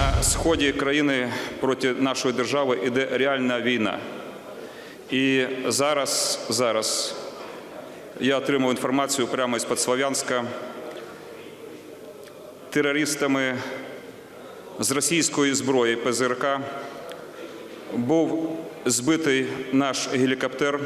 На сході країни проти нашої держави йде реальна війна. І зараз, зараз я отримав інформацію прямо із Слов'янська. Терористами з російської зброї ПЗРК був збитий наш гелікоптер,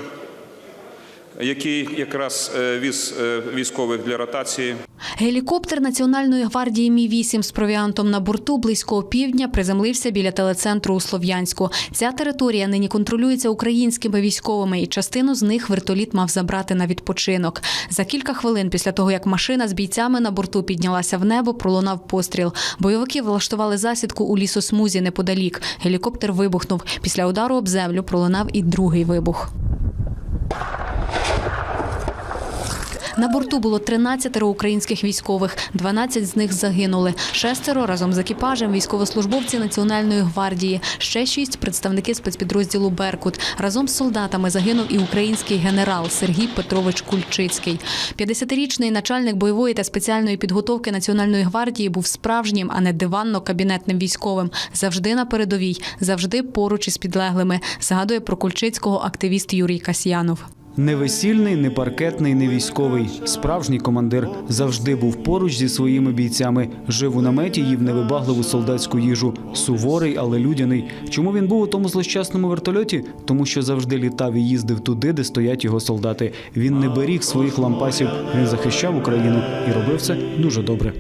який якраз е, віз е, військових для ротації. Гелікоптер Національної гвардії Мі-8 з провіантом на борту близько опівдня приземлився біля телецентру у Слов'янську. Ця територія нині контролюється українськими військовими, і частину з них вертоліт мав забрати на відпочинок. За кілька хвилин після того, як машина з бійцями на борту піднялася в небо, пролунав постріл. Бойовики влаштували засідку у лісосмузі неподалік. Гелікоптер вибухнув. Після удару об землю пролунав і другий вибух. На борту було 13 українських військових, 12 з них загинули. Шестеро разом з екіпажем військовослужбовці Національної гвардії, ще шість представники спецпідрозділу Беркут. Разом з солдатами загинув і український генерал Сергій Петрович Кульчицький. 50-річний начальник бойової та спеціальної підготовки Національної гвардії був справжнім, а не диванно-кабінетним військовим. Завжди на передовій, завжди поруч із підлеглими. Згадує про Кульчицького активіст Юрій Касьянов. Не весільний, не паркетний, не військовий. Справжній командир завжди був поруч зі своїми бійцями. Жив у наметі, їв невибагливу солдатську їжу. Суворий, але людяний. Чому він був у тому злощасному вертольоті? Тому що завжди літав і їздив туди, де стоять його солдати. Він не беріг своїх лампасів, він захищав Україну і робив це дуже добре.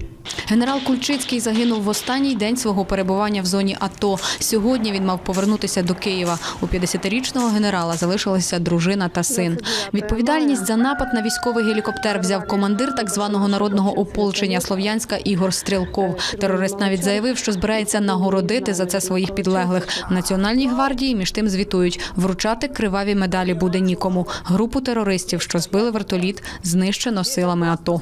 Генерал Кульчицький загинув в останній день свого перебування в зоні АТО. Сьогодні він мав повернутися до Києва. У 50-річного генерала залишилася дружина та син. Відповідальність за напад на військовий гелікоптер взяв командир так званого народного ополчення Слов'янська Ігор Стрілков. Терорист навіть заявив, що збирається нагородити за це своїх підлеглих. В Національній гвардії між тим звітують, вручати криваві медалі буде нікому. Групу терористів, що збили вертоліт, знищено силами АТО.